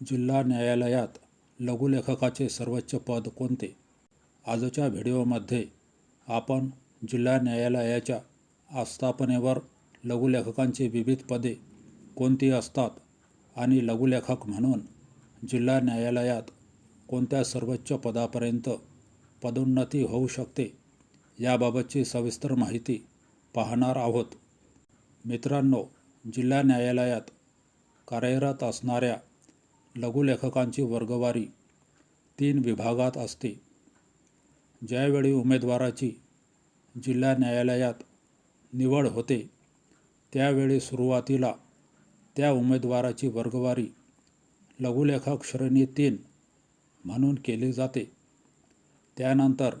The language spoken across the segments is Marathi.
जिल्हा न्यायालयात लघुलेखकाचे सर्वोच्च पद कोणते? आजच्या व्हिडिओमध्ये आपण जिल्हा न्यायालयाच्या आस्थापनेवर लघुलेखकांची विविध पदे कोणती असतात आणि लघुलेखक म्हणून जिल्हा न्यायालयात कोणत्या सर्वोच्च पदापर्यंत पदोन्नती होऊ शकते याबाबतची सविस्तर माहिती पाहणार आहोत. मित्रांनो जिल्हा न्यायालयात कार्यरत असणाऱ्या लघुलेखकांची वर्गवारी तीन विभागात असते. ज्यावेळी उमेदवाराची जिल्हा न्यायालयात निवड होते त्यावेळी सुरुवातीला त्या उमेदवाराची वर्गवारी लघुलेखक श्रेणी तीन म्हणून केली जाते. त्यानंतर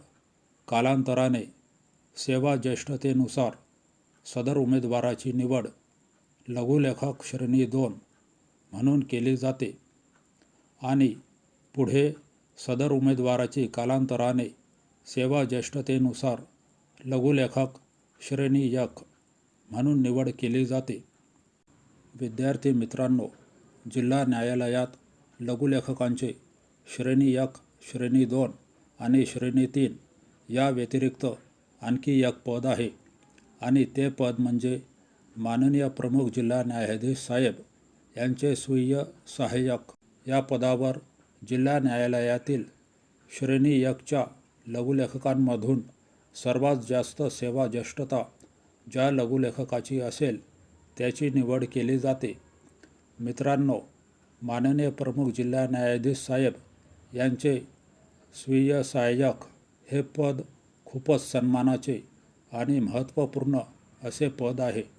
कालांतराने सेवा ज्येष्ठतेनुसार सदर उमेदवाराची निवड लघुलेखक श्रेणी दोन म्हणून केली जाते. आणि पुढे सदर उमेदवाराची कालांतराने सेवा ज्येष्ठतेनुसार लघुलेखक श्रेणी यक म्हणून निवड केली जाते. विद्यार्थी मित्रांनो जिल्हा न्यायालयात लघुलेखकांचे श्रेणी एक श्रेणी दोन आणि श्रेणी तीन या व्यतिरिक्त आणखी एक पद आहे आणि ते पद म्हणजे माननीय प्रमुख जिल्हा न्यायाधीश साहेब यांचे स्वीय सहाय्यक या पदावर जिल्हा न्यायालयातील श्रेणी एकच्या लघुलेखकांमधून सर्वात जास्त सेवा ज्येष्ठता ज्या लघुलेखकाची असेल त्याची निवड केली जाते. मित्रांनो माननीय प्रमुख जिल्हा न्यायाधीश साहेब यांचे स्वीय सहाय्यक हे पद खूपच सन्मानाचे आणि महत्त्वपूर्ण असे पद आहे.